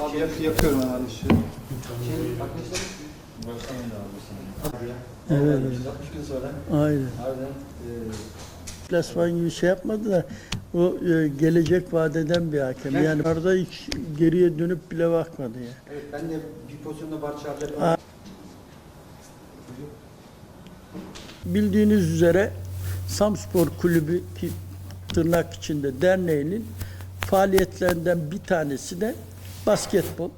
Abi yak, yakıyorum hemen ışığı. Şey, bakmak ister misin? Başlamayın abi Evet. 360 gün sonra. Aynen. Harbiden e, Plasman gibi şey yapmadı da o e, gelecek vadeden bir hakem. Yani orada hiç geriye dönüp bile bakmadı yani. evet ben de bir pozisyonda bar çağıracak. Aa. Bildiğiniz üzere Samspor Kulübü ki tırnak içinde derneğinin faaliyetlerinden bir tanesi de basketbol.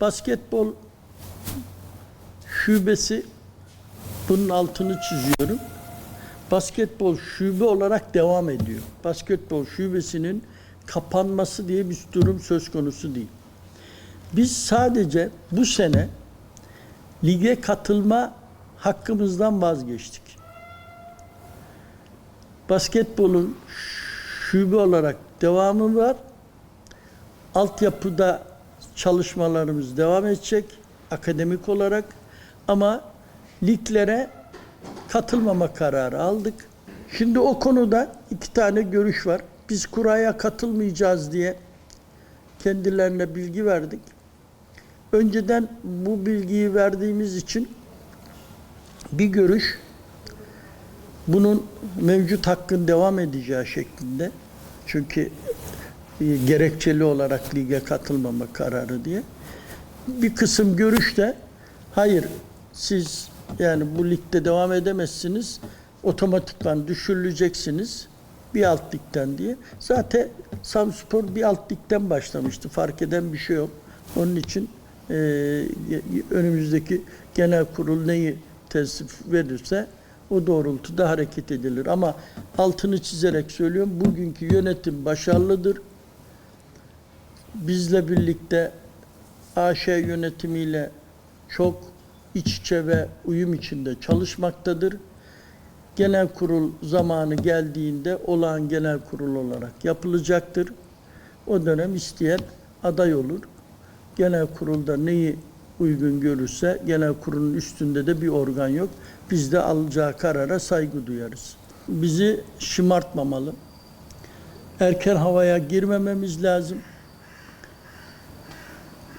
Basketbol şubesi bunun altını çiziyorum. Basketbol şube olarak devam ediyor. Basketbol şubesinin kapanması diye bir durum söz konusu değil. Biz sadece bu sene lige katılma hakkımızdan vazgeçtik. Basketbolun şube olarak devamı var. Altyapıda çalışmalarımız devam edecek akademik olarak ama liglere katılmama kararı aldık. Şimdi o konuda iki tane görüş var. Biz kuraya katılmayacağız diye kendilerine bilgi verdik. Önceden bu bilgiyi verdiğimiz için bir görüş bunun mevcut hakkın devam edeceği şeklinde. Çünkü gerekçeli olarak lige katılmama kararı diye. Bir kısım görüş de hayır siz yani bu ligde devam edemezsiniz. Otomatikman düşürüleceksiniz bir alt ligden diye. Zaten Samspor bir alt ligden başlamıştı. Fark eden bir şey yok. Onun için e, önümüzdeki genel kurul neyi teslim verirse o doğrultuda hareket edilir. Ama altını çizerek söylüyorum. Bugünkü yönetim başarılıdır. Bizle birlikte AŞ yönetimiyle çok iç içe ve uyum içinde çalışmaktadır. Genel kurul zamanı geldiğinde olağan genel kurul olarak yapılacaktır. O dönem isteyen aday olur. Genel kurulda neyi uygun görürse genel kurulun üstünde de bir organ yok. Biz de alacağı karara saygı duyarız. Bizi şımartmamalı. Erken havaya girmememiz lazım.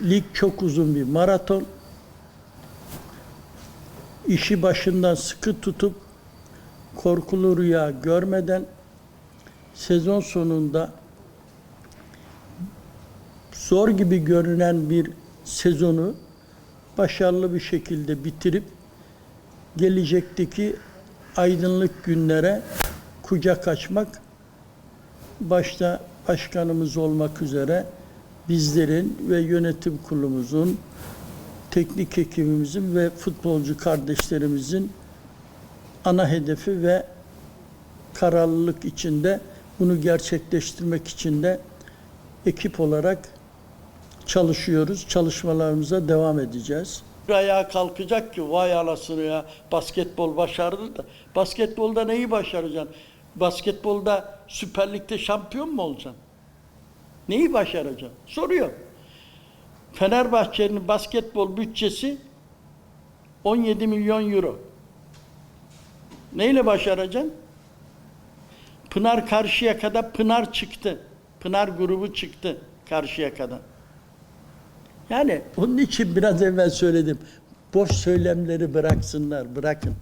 Lig çok uzun bir maraton. İşi başından sıkı tutup korkulu rüya görmeden sezon sonunda zor gibi görünen bir sezonu başarılı bir şekilde bitirip gelecekteki aydınlık günlere kucak açmak başta başkanımız olmak üzere bizlerin ve yönetim kurulumuzun teknik ekibimizin ve futbolcu kardeşlerimizin ana hedefi ve kararlılık içinde bunu gerçekleştirmek için de ekip olarak çalışıyoruz. Çalışmalarımıza devam edeceğiz. Ayağa kalkacak ki vay anasını ya basketbol başardı da. Basketbolda neyi başaracaksın? Basketbolda Süper Lig'de şampiyon mu olacaksın? Neyi başaracaksın? Soruyor. Fenerbahçe'nin basketbol bütçesi 17 milyon euro. Neyle başaracaksın? Pınar karşıya kadar Pınar çıktı. Pınar grubu çıktı karşıya kadar. Yani onun için biraz evvel söyledim. Boş söylemleri bıraksınlar, bırakın.